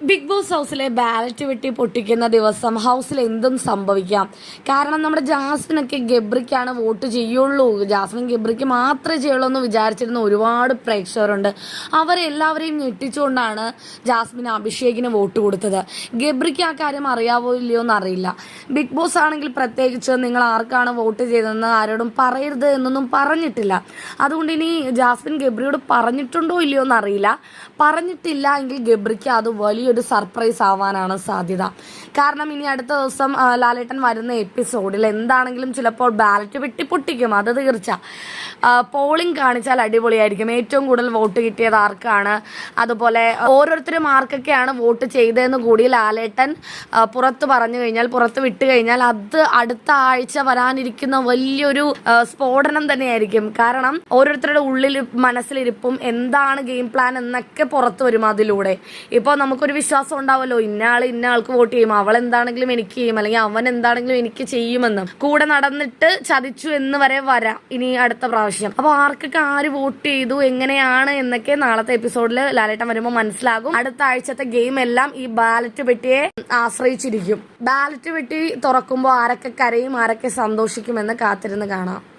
Big boss ഹൗസിലെ ballot വെട്ടി പൊട്ടിക്കുന്ന ദിവസം ഹൗസിൽ എന്തും സംഭവിക്കാം. കാരണം നമ്മുടെ ജാസ്മിനൊക്കെ ഗബ്രിക്കാണ് വോട്ട് ചെയ്യുള്ളൂ. ജാസ്മിൻ ഗബ്രിക്ക് മാത്രമേ ചെയ്യുള്ളൂ എന്ന് വിചാരിച്ചിരുന്ന ഒരുപാട് പ്രേക്ഷകരുണ്ട്. അവരെല്ലാവരെയും ഞെട്ടിച്ചുകൊണ്ടാണ് ജാസ്മിൻ അഭിഷേകിന് വോട്ട് കൊടുത്തത്. ഗബ്രിക്ക് ആ കാര്യം അറിയാവോ ഇല്ലയോ എന്ന് അറിയില്ല ബിഗ് ബോസ് ആണെങ്കിൽ പ്രത്യേകിച്ച് നിങ്ങൾ ആർക്കാണ് വോട്ട് ചെയ്തതെന്ന് ആരോടും പറയരുത് എന്നൊന്നും പറഞ്ഞിട്ടില്ല. അതുകൊണ്ട് ഇനി ജാസ്മിൻ ഗബ്രിയോട് പറഞ്ഞിട്ടുണ്ടോ ഇല്ലയോ എന്നറിയില്ല. പറഞ്ഞിട്ടില്ല എങ്കിൽ ഗബ്രിക്ക് അത് വലിയൊരു സർപ്രൈസ് ആവാനാണ് സാധ്യത. കാരണം ഇനി അടുത്ത ദിവസം ലാലേട്ടൻ വരുന്ന എപ്പിസോഡിൽ എന്താണെങ്കിലും ചിലപ്പോൾ ബാലറ്റ് വെട്ടി പൊട്ടിക്കും അത് തീർച്ച. പോളിംഗ് കാണിച്ചാൽ അടിപൊളിയായിരിക്കും. ഏറ്റവും കൂടുതൽ വോട്ട് കിട്ടിയത് ആർക്കാണ്? അതുപോലെ ഓരോരുത്തരും ആർക്കൊക്കെയാണ് വോട്ട് ചെയ്തതെന്ന് കൂടി ലാലേട്ടൻ പുറത്ത് പറഞ്ഞു കഴിഞ്ഞാൽ പുറത്ത് വിട്ടു കഴിഞ്ഞാൽ അത് അടുത്ത ആഴ്ച വരാനിരിക്കുന്ന വലിയൊരു സ്ഫോടനം തന്നെയായിരിക്കും. കാരണം ഓരോരുത്തരുടെ ഉള്ളിൽ മനസ്സിലിരിപ്പും എന്താണ് ഗെയിം പ്ലാൻ എന്നൊക്കെ പുറത്തു വരും അതിലൂടെ. ഇപ്പോൾ നമുക്കൊരു വിശ്വാസം ഉണ്ടാവല്ലോ. ഇന്ന ആൾ ഇന്ന ആൾക്ക് വോട്ട് ചെയ്യും. അവൾ എന്താണെങ്കിലും എനിക്ക് ചെയ്യും. അല്ലെങ്കിൽ അവൻ എന്താണെങ്കിലും എനിക്ക് ചെയ്യുമെന്ന്. കൂടെ നടന്നിട്ട് ചതിച്ചു എന്ന് വരെ വരാം ഇനി അടുത്ത പ്രാവശ്യം. അപ്പോൾ ആർക്കൊക്കെ ആര് വോട്ട് ചെയ്തു? എങ്ങനെയാണ്? എന്നൊക്കെ നാളത്തെ എപ്പിസോഡിൽ ലാലേട്ടൻ വരുമ്പോൾ മനസ്സിലാകും. അടുത്ത ആഴ്ചത്തെ ഗെയിം എല്ലാം ഈ ബാലറ്റ് പെട്ടിയെ ആശ്രയിച്ചിരിക്കും. ബാലറ്റ് പെട്ടി തുറക്കുമ്പോൾ ആരൊക്കെ കരയും ആരൊക്കെ സന്തോഷിക്കുമെന്ന് കാത്തിരുന്ന് കാണാം.